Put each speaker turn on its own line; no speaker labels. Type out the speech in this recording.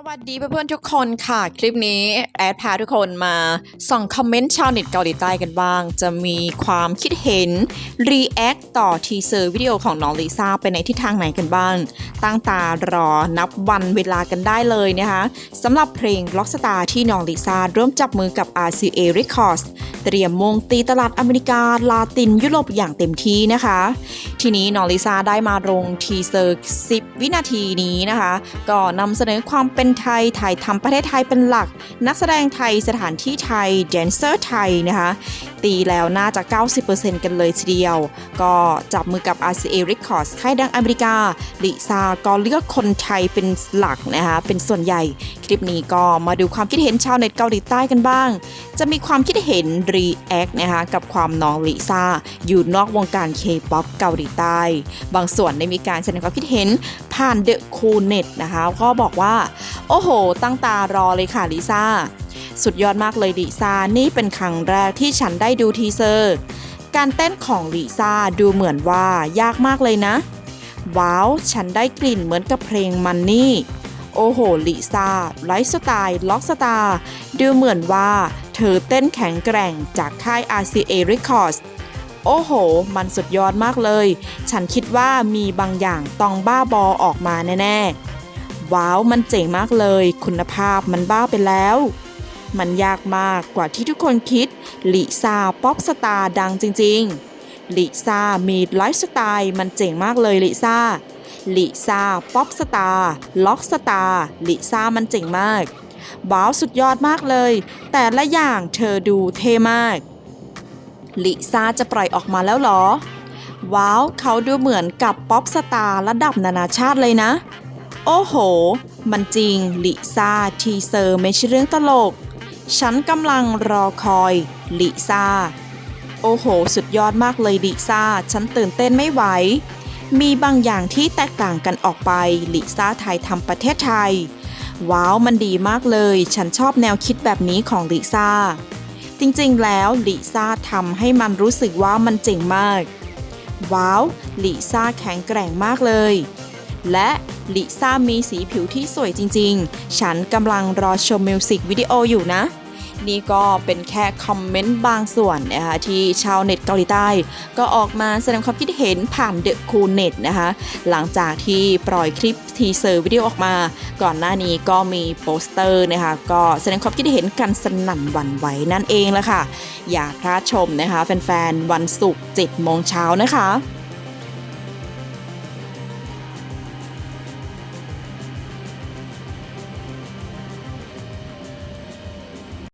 สวัสดีเพื่อนๆทุกคนค่ะ คลิปนี้แอดพาทุกคนมาส่องคอมเมนต์ชาวเน็ตเกาหลีใต้กันบ้าง จะมีความคิดเห็น รีแอคต่อทีเซอร์วิดีโอของน้องลิซ่าไปในทิศทางไหนกันบ้าง ตั้งตารอนับวันเวลากันได้เลยนะคะสำหรับเพลง Rockstar ที่น้องลิซ่าร่วมจับมือกับ RCA Records เตรียมมงตีตลาดอเมริกา ลาตินยุโรปอย่างเต็มที่นะคะ ทีนี้น้องลิซ่าได้มาลงทีเซอร์ 10 วินาทีนี้นะคะ ก็นำเสนอความเป็นไทย ถ่ายทำประเทศไทยเป็นหลัก นักแสดงไทยสถานที่ไทย แดนเซอร์ไทยนะคะ ตีแล้วน่าจะ 90%กันเลยทีเดียว ก็จับมือกับ RCA Records ค่ายดังอเมริกา ลิซาก็เลือกคนไทยเป็นหลักนะคะ เป็นส่วนใหญ่ คลิปนี้ก็มาดูความคิดเห็นชาวเน็ตเกาหลีใต้กันบ้าง จะมีความคิดเห็นรีแอคนะคะกับความน้องลิซ่าอยู่นอกวงการเคป๊อปเกาหลีใต้ บางส่วนได้มีการแสดงความคิดเห็นผ่านเดอะคูเน็ตนะคะ ก็บอกว่า โอ้โห ตั้งตารอเลยค่ะลิซ่า สุดยอดมากเลยลิซ่า นี่เป็นครั้งแรกที่ฉันได้ดูทีเซอร์ การเต้นของลิซ่าดูเหมือนว่ายากมากเลยนะ ว้าว ฉันได้กลิ่นเหมือนกับเพลงมันนี่ โอ้โหลิซ่า ไลฟ์สไตล์ล็อกสตาร์ดูเหมือนว่าเธอเต้นแข็งแกร่งจากค่าย RCA Records โอ้โห มันสุดยอดมากเลย ฉันคิดว่ามีบางอย่างต้องบ้าบอออกมาแน่ ๆ ว้าวมันเจ๋งมากเลย คุณภาพมันบ้าไปแล้ว มันยากมากกว่าที่ทุกคนคิดลิซ่าป๊อปสตาร์ดังจริง ๆลิซ่ามีไลฟ์สไตล์มันเจ๋งมากเลยลิซ่าลิซ่าป๊อปสตาร์ล็อกสตาร์ลิซ่ามันเจ๋งมากว้าวสุดยอดมากเลย แต่ละอย่างเธอดูเท่มากลิซ่าจะปล่อยออกมาแล้วหรอ ว้าว เขาดูเหมือนกับป๊อปสตาร์ระดับนานาชาติเลยนะ โอ้โห มันจริง ลิซ่า ทีเซอร์ไม่ใช่เรื่องตลก ฉันกำลังรอคอย ลิซ่า โอ้โห สุดยอดมากเลยลิซ่า ฉันตื่นเต้นไม่ไหว มีบางอย่างที่แตกต่างกันออกไป ลิซ่าไทยทำประเทศไทย ว้าว มันดีมากเลย ฉันชอบแนวคิดแบบนี้ของลิซ่า จริงๆ แล้วลิซ่าทำให้มันรู้สึกว่ามันเจ๋งมาก ว้าว ลิซ่าแข็งแกร่งมากเลย และลิซ่ามีสีผิวที่สวยจริงๆ ฉันกำลังรอชมมิวสิกวิดีโออยู่นะ นี่ก็เป็นแค่คอมเมนต์บางส่วนนะคะที่ชาวเน็ตเกาหลีใต้ ก็ออกมาแสดงความคิดเห็นผ่านเดอะคูเน็ตนะคะ หลังจากที่ปล่อยคลิปทีเซอร์วิดีโอออกมา ก่อนหน้านี้ก็มีโปสเตอร์นะคะก็แสดงความคิดเห็นกันสนั่นหวั่นไหวนั่นเองละค่ะ อย่าพลาดชมนะคะแฟนๆวันศุกร์7โมงเช้านะคะ